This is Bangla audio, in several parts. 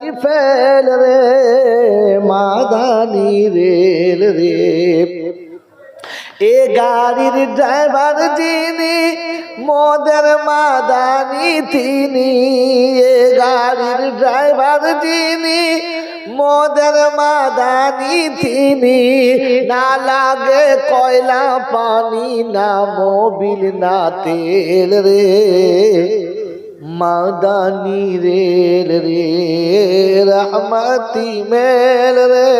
ফেল রে মাদানি রেল রে। এ গাড়ির ড্রাইভার যিনি, মদের মাদানি তিনি। এ গাড়ির ড্রাইভার যিনি, মদের মাদানি তিনি। না লাগে কয়লা পানি না মোবিল না তেল রে। মাদানি রেল রে রহমতি মেল রে।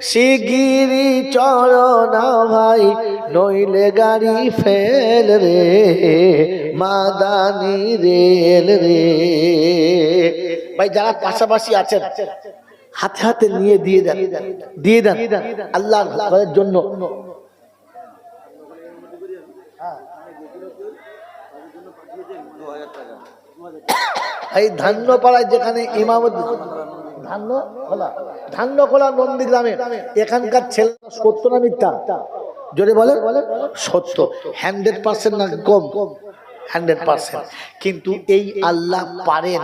শিগিরি চরণা ভাই, নইলে গাড়ি ফেল রে। মাদানি রেল রে। ভাই, যারা পাশাপাশি আছেন, হাতে হাতে নিয়ে দিয়ে দেন দিয়ে দেন। আল্লাহর জন্য এই ধান্য পাড়ায় যেখানে ইমামত ধান্য খোলা ধান্য খোলা নন্দীগ্রামে এখানকার ছেলে সত্য না মিথ্যা? জোরে বলে, সত্য। হান্ড্রেড পার্সেন্ট না কম? Hundred percent. কিন্তু এই আল্লাহ পারেন,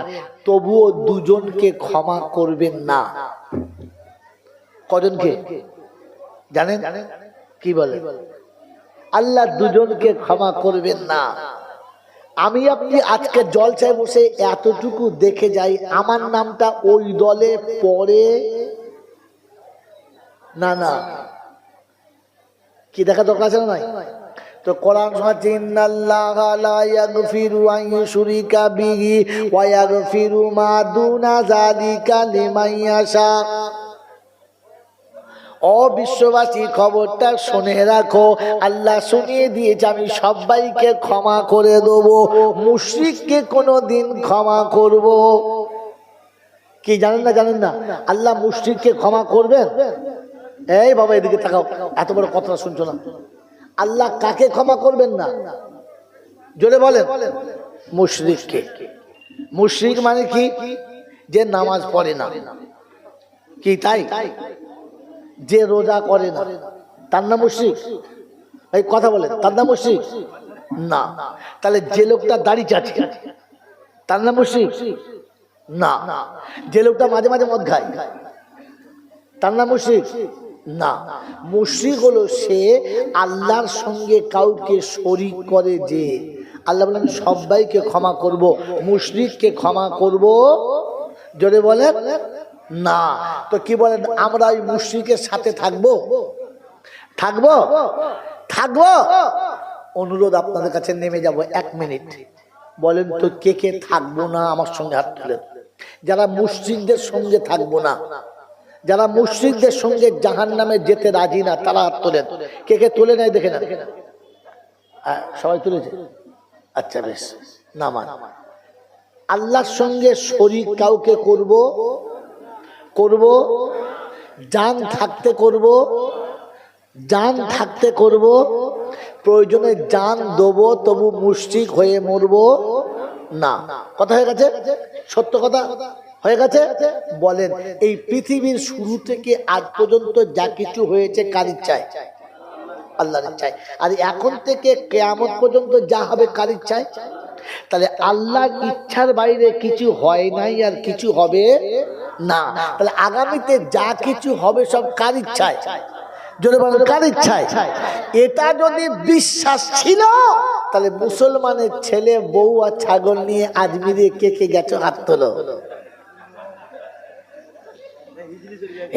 তবুও দুজনকে ক্ষমা করবেন না। কজনকে? জানেন? কি বলে? আল্লাহ দুজনকে ক্ষমা করবেন না। আমি আপনি আজকে জলসায় বসে এতটুকু দেখে যাই, আমার নামটা ওই দলে পরে না না। কি দেখা দরকার আছে না নাই? তো কোরআন শোনাচ্ছে ও বিশ্ববাসী খবরটা শুনে রাখো। আল্লাহ শুনিয়ে দিয়েছে, আমি সবাইকে ক্ষমা করে দেবো। মুশরিককে কোনো দিন ক্ষমা করব। কি, জানেন না জানেন না? আল্লাহ মুশরিককে ক্ষমা করবেন? এই বাবা, এদিকে তাকাও। এত বড় কথা শুনছো না? আল্লাহ কাকে ক্ষমা করবেন না? জোরে বলেন। মুশরিককে। মুশরিক মানে কি? যে নামাজ পড়ে না। কি, তাই? যে রোজা করে না, তার নাম মুশরিক। এই কথা বলে তার নাম মুশরিক? না। তাহলে যে লোকটা দাড়ি চাচ্ছে তার নাম মুশরিক? না। যে লোকটা মাঝে মাঝে মদ খায়, তার নাম মুশরিক? না। মুশরিক হলো সে আল্লাহর সঙ্গে কাউকে শরিক করে যে, আল্লাহ বলেন, সবাইকে ক্ষমা করব, মুশরিককে ক্ষমা করব। জোরে বলেন। না। তো কি বলেন আমরা ওই মুশরিকের সাথে থাকব? থাকব? থাকব? অনুরোধ আপনাদের কাছে নেমে যাব এক মিনিট। বলেন তো কে কে থাকব না আমার সঙ্গে হাত তুলেন যারা মুসলিমদের সঙ্গে থাকব না যারা মুসলিমদের সঙ্গে জাহান নামে যেতে রাজি না তারা হাত তোলেন কে কে তুলে নেয় দেখে না? হ্যাঁ, সবাই তুলেছে? আচ্ছা বেশ। নামান আল্লাহর সঙ্গে শরীর কাউকে করব? করব, জান থাকতে করব যান থাকতে করব, প্রয়োজনে জান দেবো, তবু মুষ্টিক হয়ে মরব না। কথা হয়ে গেছে? সত্য কথা? হয়ে গেছে? বলেন, এই পৃথিবীর শুরু থেকে আজ পর্যন্ত যা কিছু হয়েছে কার ইচ্ছায় আল্লাহর ইচ্ছায়। আর এখন থেকে কেয়ামত পর্যন্ত যা হবে কার ইচ্ছায় তাহলে আল্লাহর ইচ্ছার বাইরে কিছু হয় নাই আর কিছু হবে না। তাহলে আগামীতে যা কিছু হবে সব কার ইচ্ছায়? কার ইচ্ছায়? এটা যদি বিশ্বাস ছিল, তাহলে মুসলমানের ছেলে, বউ আর ছাগল নিয়ে আজমিরে কে কে গেছো হাত তোলো।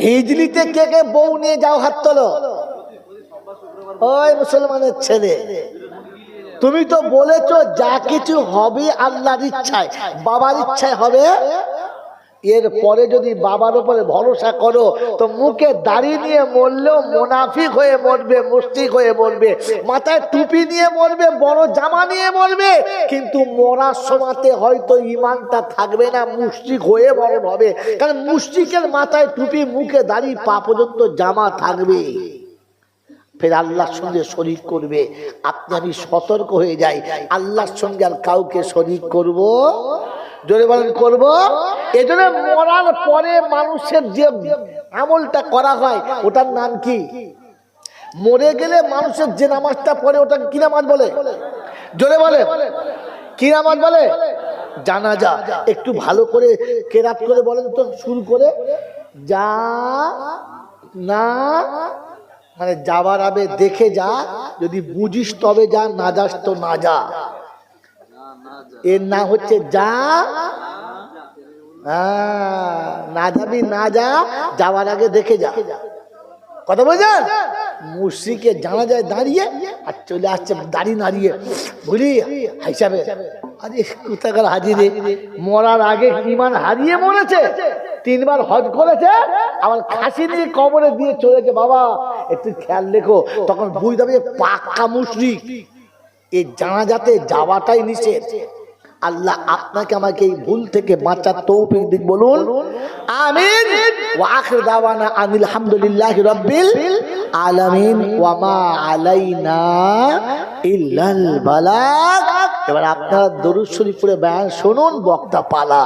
হিজলিতে কে কে বউ নিয়ে যাও হাত তোলো। ওই মুসলমানের ছেলে। তুমি তো বলেছ যা কিছু হবে আল্লাহর ইচ্ছায়। বাবার ইচ্ছায় হবে এর পরে যদি বাবার উপরে ভরসা করো, তো মুখে দাড়ি নিয়ে মরলেও মোনাফিক হয়ে মরবে মুস্তিক হয়ে মরবে, মাথায় টুপি নিয়ে মরবে, বড় জামা নিয়ে মরবে, কিন্তু মরার সময়তে হয়তো ইমানটা থাকবে না মুস্তিক হয়ে মরণ হবে। কারণ মুস্তিকের মাথায় টুপি, মুখে দাড়ি, পা পর্যন্ত জামা থাকবে। ফের আল্লাহর সঙ্গে শরিক করবে আপনি আমি সতর্ক হয়ে যাই আল্লাহর সঙ্গে আর কাউকে শরিক করব জোরে বলেন, করব? এজন্য মরার পরে মানুষের যে আমলটা করা হয়, ওটার নাম কি? মরে গেলে মানুষের যে নামাজটা পড়ে, ওটা কি নামাজ বলে? জোরে বলে কি নামাজ বলে? জানাজা। একটু ভালো করে কেরাত করে বলেন তো, শুরু করে। যা, না মানে যাবার আগে দেখে যা, যদি বুঝিস তবে যা, না যাস তো না যা। এর না হচ্ছে যা না যাবি, না যা, যাওয়ার আগে দেখে যা। কথা বলছেন? মুর্শিকে জানা যায় দাঁড়িয়ে আর চলে আসছে দাড়ি নাড়িয়ে। বুঝলি হিসাবে আরে, কোথাকার হাজিরে? মরার আগে ইমান হারিয়ে মরেছে? তিনবার হজ করেছে, আবার খাসি নিয়ে কবরে দিয়ে চলেছে বাবা, একটু খেয়াল রেখো, তখন বুঝতে হবে যে পাক্কা মুশরিক। এই জানাজাতে যাওয়াটাই নিষেধ। আল্লাহ আপনাকে আমাকে এই ভুল থেকে বাঁচার তৌফিক দিক বলুন। আমিন। ওয়া আখির দাওয়ানা আনিল হামদুলিল্লাহি রাব্বিল আলামিন। ওয়া মা আলাইনা ইল্লাল বালাগ। এবার আপনারা দরুদ শরীফ পড়ে বয়ান শুনুন, বক্তা পালা।